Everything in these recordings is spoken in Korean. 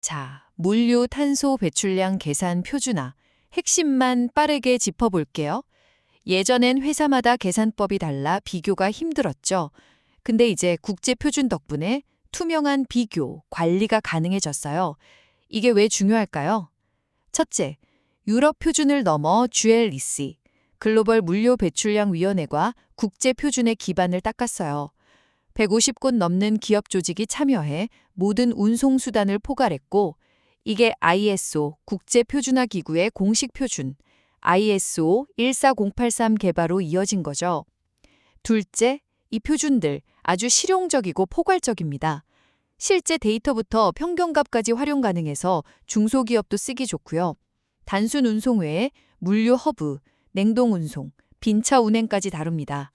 자, 물류 탄소 배출량 계산 표준화. 핵심만 빠르게 짚어볼게요. 예전엔 회사마다 계산법이 달라 비교가 힘들었죠. 근데 이제 국제 표준 덕분에 투명한 비교, 관리가 가능해졌어요. 이게 왜 중요할까요? 첫째, 유럽 표준을 넘어 GLEC, 글로벌 물류 배출량 위원회가 국제 표준의 기반을 닦았어요. 150곳 넘는 기업 조직이 참여해 모든 운송 수단을 포괄했고 이게 ISO 국제 표준화 기구의 공식 표준 ISO 14083 개발로 이어진 거죠. 둘째, 이 표준들 아주 실용적이고 포괄적입니다. 실제 데이터부터 평균값까지 활용 가능해서 중소기업도 쓰기 좋고요. 단순 운송 외에 물류 허브, 냉동 운송, 빈차 운행까지 다룹니다.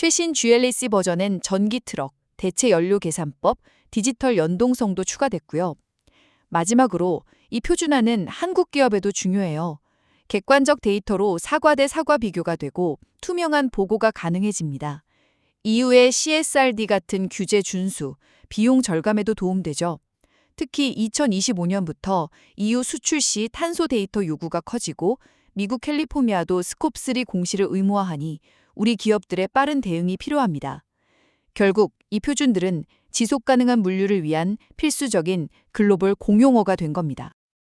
최신 GLAC 버전엔 전기 트럭, 대체 연료 계산법, 디지털 연동성도 추가됐고요. 마지막으로 이 표준화는 한국 기업에도 중요해요. 객관적 데이터로 사과 대 사과 비교가 되고 투명한 보고가 가능해집니다. EU의 CSRD 같은 규제 준수, 비용 절감에도 도움되죠. 특히 2025년부터 EU 수출 시 탄소 데이터 요구가 커지고 미국 캘리포니아도 스콥3 공시를 의무화하니 우리 기업들의 빠른 대응이 필요합니다. 결국 이 표준들은 지속 가능한 물류를 위한 필수적인 글로벌 공용어가 된 겁니다.